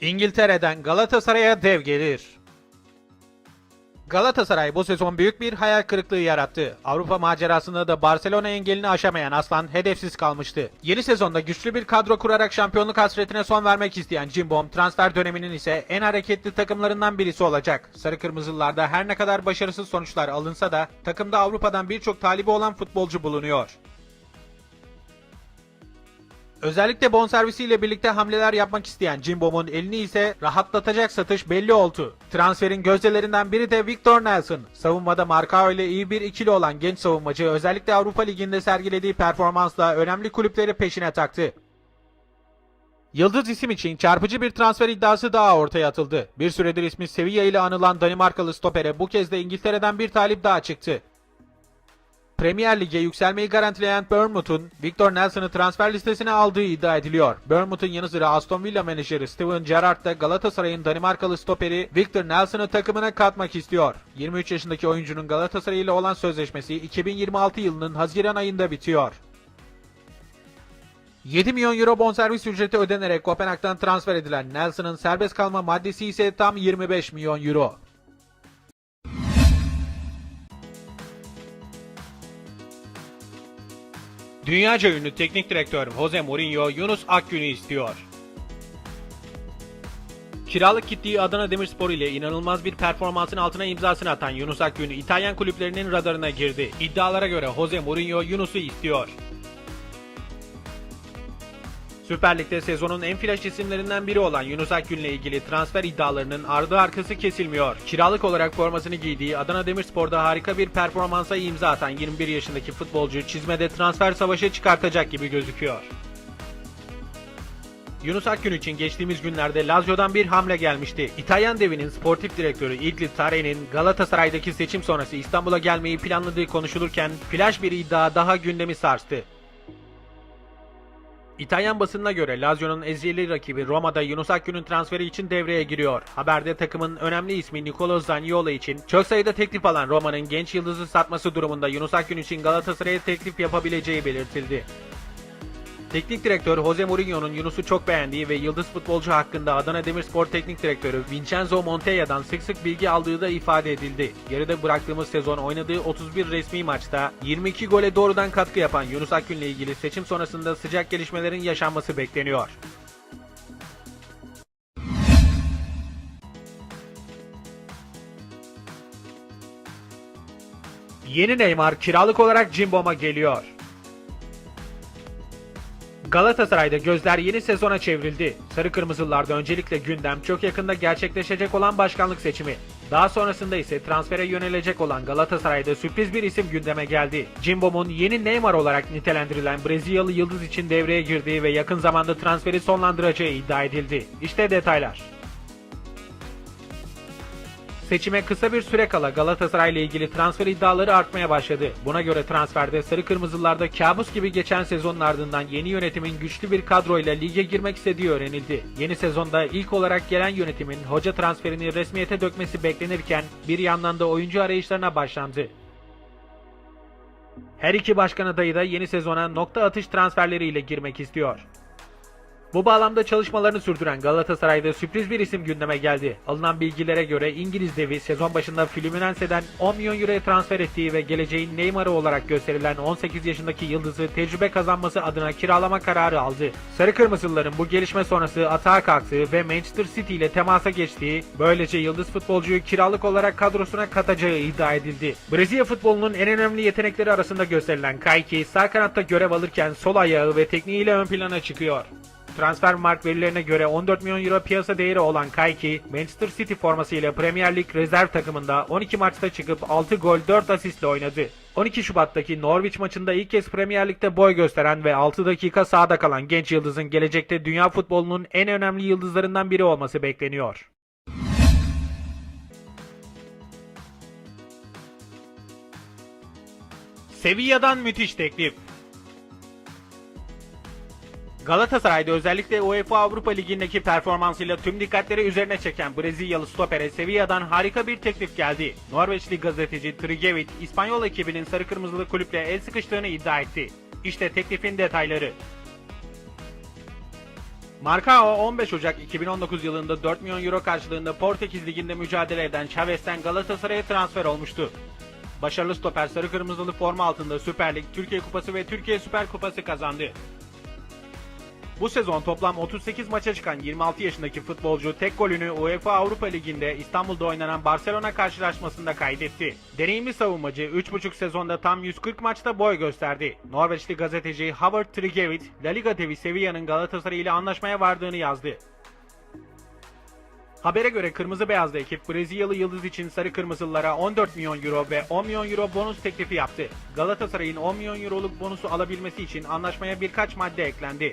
İngiltere'den Galatasaray'a dev gelir. Galatasaray bu sezon büyük bir hayal kırıklığı yarattı. Avrupa macerasında da Barcelona engelini aşamayan Aslan hedefsiz kalmıştı. Yeni sezonda güçlü bir kadro kurarak şampiyonluk hasretine son vermek isteyen Cimbom transfer döneminin ise en hareketli takımlarından birisi olacak. Sarı Kırmızılılarda her ne kadar başarısız sonuçlar alınsa da takımda Avrupa'dan birçok talibi olan futbolcu bulunuyor. Özellikle bonservisiyle birlikte hamleler yapmak isteyen Cimbom'un elini ise rahatlatacak satış belli oldu. Transferin gözdelerinden biri de Victor Nelson. Savunmada Marcao ile iyi bir ikili olan genç savunmacı özellikle Avrupa Ligi'nde sergilediği performansla önemli kulüpleri peşine taktı. Yıldız isim için çarpıcı bir transfer iddiası daha ortaya atıldı. Bir süredir ismi Sevilla ile anılan Danimarkalı stopere bu kez de İngiltere'den bir talip daha çıktı. Premier Lig'e yükselmeyi garantileyen Bournemouth'un Victor Nelson'ı transfer listesine aldığı iddia ediliyor. Bournemouth'un yanı sıra Aston Villa menajeri Steven Gerrard da Galatasaray'ın Danimarkalı stoperi Victor Nelson'ı takımına katmak istiyor. 23 yaşındaki oyuncunun Galatasaray ile olan sözleşmesi 2026 yılının Haziran ayında bitiyor. 7 milyon euro bonservis ücreti ödenerek Kopenhag'dan transfer edilen Nelson'ın serbest kalma maddesi ise tam 25 milyon euro. Dünyaca ünlü teknik direktör Jose Mourinho Yunus Akgün'ü istiyor. Kiralık gittiği Adana Demirspor ile inanılmaz bir performansın altına imzasını atan Yunus Akgün İtalyan kulüplerinin radarına girdi. İddialara göre Jose Mourinho Yunus'u istiyor. Süper Lig'de sezonun en flash isimlerinden biri olan Yunus Akgün'le ilgili transfer iddialarının ardı arkası kesilmiyor. Kiralık olarak formasını giydiği Adana Demirspor'da harika bir performansa imza atan 21 yaşındaki futbolcu çizmede transfer savaşı çıkartacak gibi gözüküyor. Yunus Akgün için geçtiğimiz günlerde Lazio'dan bir hamle gelmişti. İtalyan devinin sportif direktörü Igli Tare'nin Galatasaray'daki seçim sonrası İstanbul'a gelmeyi planladığı konuşulurken flash bir iddia daha gündemi sarstı. İtalyan basınına göre Lazio'nun ezeli rakibi Roma'da Yunus Akgün'ün transferi için devreye giriyor. Haberde takımın önemli ismi Nicolo Zaniolo için çok sayıda teklif alan Roma'nın genç yıldızı satması durumunda Yunus Akgün için Galatasaray'a teklif yapabileceği belirtildi. Teknik direktör Jose Mourinho'nun Yunus'u çok beğendiği ve yıldız futbolcu hakkında Adana Demirspor Teknik Direktörü Vincenzo Montella'dan sık sık bilgi aldığı da ifade edildi. Geride bıraktığımız sezon oynadığı 31 resmi maçta 22 gole doğrudan katkı yapan Yunus Akgün'le ilgili seçim sonrasında sıcak gelişmelerin yaşanması bekleniyor. Yeni Neymar kiralık olarak Cimbom'a geliyor. Galatasaray'da gözler yeni sezona çevrildi. Sarı Kırmızılılarda öncelikle gündem çok yakında gerçekleşecek olan başkanlık seçimi. Daha sonrasında ise transfere yönelecek olan Galatasaray'da sürpriz bir isim gündeme geldi. Cimbom'un yeni Neymar olarak nitelendirilen Brezilyalı yıldız için devreye girdiği ve yakın zamanda transferi sonlandıracağı iddia edildi. İşte detaylar. Seçime kısa bir süre kala Galatasaray ile ilgili transfer iddiaları artmaya başladı. Buna göre transferde Sarı Kırmızılarda kabus gibi geçen sezonun ardından yeni yönetimin güçlü bir kadroyla lige girmek istediği öğrenildi. Yeni sezonda ilk olarak gelen yönetimin hoca transferini resmiyete dökmesi beklenirken bir yandan da oyuncu arayışlarına başlandı. Her iki başkan adayı da yeni sezona nokta atış transferleriyle girmek istiyor. Bu bağlamda çalışmalarını sürdüren Galatasaray'da sürpriz bir isim gündeme geldi. Alınan bilgilere göre İngiliz devi sezon başında Fluminense'den 10 milyon euroya transfer ettiği ve geleceğin Neymar'ı olarak gösterilen 18 yaşındaki yıldızı tecrübe kazanması adına kiralama kararı aldı. Sarı Kırmızılıların bu gelişme sonrası atağa kalktığı ve Manchester City ile temasa geçtiği, böylece yıldız futbolcuyu kiralık olarak kadrosuna katacağı iddia edildi. Brezilya futbolunun en önemli yetenekleri arasında gösterilen Kayki sağ kanatta görev alırken sol ayağı ve tekniğiyle ön plana çıkıyor. Transfermarkt verilerine göre 14 milyon euro piyasa değeri olan Kayki, Manchester City formasıyla Premier Lig rezerv takımında 12 maçta çıkıp 6 gol 4 asistle oynadı. 12 Şubat'taki Norwich maçında ilk kez Premier Lig'de boy gösteren ve 6 dakika sahada kalan genç yıldızın gelecekte dünya futbolunun en önemli yıldızlarından biri olması bekleniyor. Sevilla'dan müthiş teklif. Galatasaray'da özellikle UEFA Avrupa Ligi'ndeki performansıyla tüm dikkatleri üzerine çeken Brezilyalı stopere Sevilla'dan harika bir teklif geldi. Norveçli gazeteci Trigevit, İspanyol ekibinin sarı kırmızılı kulüple el sıkıştığını iddia etti. İşte teklifin detayları. Marcao 15 Ocak 2019 yılında 4 milyon euro karşılığında Portekiz Ligi'nde mücadele eden Chavez'ten Galatasaray'a transfer olmuştu. Başarılı stoper sarı kırmızılı forma altında Süper Lig, Türkiye Kupası ve Türkiye Süper Kupası kazandı. Bu sezon toplam 38 maça çıkan 26 yaşındaki futbolcu tek golünü UEFA Avrupa Ligi'nde İstanbul'da oynanan Barcelona karşılaşmasında kaydetti. Deneyimli savunmacı 3,5 sezonda tam 140 maçta boy gösterdi. Norveçli gazeteci Howard Trigevit, La Liga devi Sevilla'nın Galatasaray ile anlaşmaya vardığını yazdı. Habere göre Kırmızı Beyazlı ekip Brezilyalı Yıldız için Sarı Kırmızılılara 14 milyon euro ve 10 milyon euro bonus teklifi yaptı. Galatasaray'ın 10 milyon euroluk bonusu alabilmesi için anlaşmaya birkaç madde eklendi.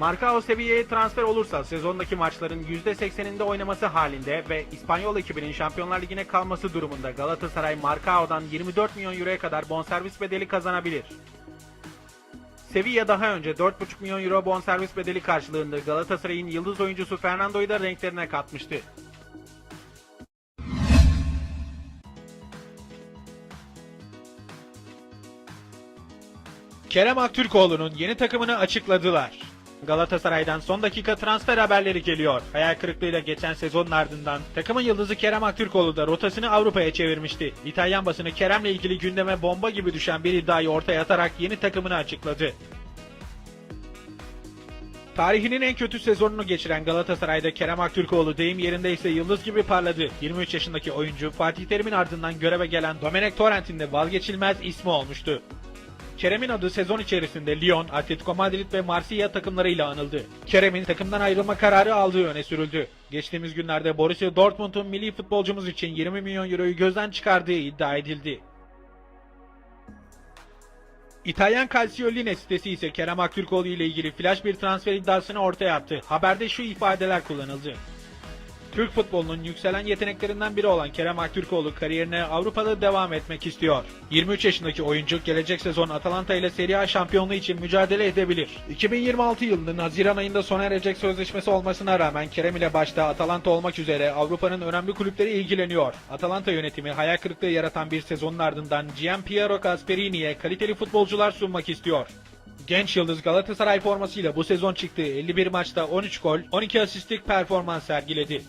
Marcao Sevilla'ya transfer olursa sezondaki maçların %80'inde oynaması halinde ve İspanyol ekibinin Şampiyonlar Ligi'ne kalması durumunda Galatasaray Marcao'dan 24 milyon euroya kadar bonservis bedeli kazanabilir. Sevilla daha önce 4,5 milyon euro bonservis bedeli karşılığında Galatasaray'ın yıldız oyuncusu Fernando'yu da renklerine katmıştı. Kerem Aktürkoğlu'nun yeni takımını açıkladılar. Galatasaray'dan son dakika transfer haberleri geliyor. Hayal kırıklığıyla geçen sezonun ardından takımın yıldızı Kerem Aktürkoğlu da rotasını Avrupa'ya çevirmişti. İtalyan basını Kerem'le ilgili gündeme bomba gibi düşen bir iddiayı ortaya atarak yeni takımını açıkladı. Tarihinin en kötü sezonunu geçiren Galatasaray'da Kerem Aktürkoğlu deyim yerindeyse yıldız gibi parladı. 23 yaşındaki oyuncu Fatih Terim'in ardından göreve gelen Domenech Torrent'in de vazgeçilmez ismi olmuştu. Kerem'in adı sezon içerisinde Lyon, Atletico Madrid ve Marsilya takımlarıyla anıldı. Kerem'in takımdan ayrılma kararı aldığı öne sürüldü. Geçtiğimiz günlerde Borussia Dortmund'un milli futbolcumuz için 20 milyon euroyu gözden çıkardığı iddia edildi. İtalyan Calcioline sitesi ise Kerem Aktürkoğlu ile ilgili flash bir transfer iddiasını ortaya attı. Haberde şu ifadeler kullanıldı. Türk futbolunun yükselen yeteneklerinden biri olan Kerem Aktürkoğlu kariyerine Avrupa'da devam etmek istiyor. 23 yaşındaki oyuncu gelecek sezon Atalanta ile Serie A şampiyonluğu için mücadele edebilir. 2026 yılının Haziran ayında sona erecek sözleşmesi olmasına rağmen Kerem ile başta Atalanta olmak üzere Avrupa'nın önemli kulüpleri ilgileniyor. Atalanta yönetimi hayal kırıklığı yaratan bir sezonun ardından Gianpiero Gasperini'ye kaliteli futbolcular sunmak istiyor. Genç Yıldız Galatasaray formasıyla bu sezon çıktığı 51 maçta 13 gol, 12 asistlik performans sergiledi.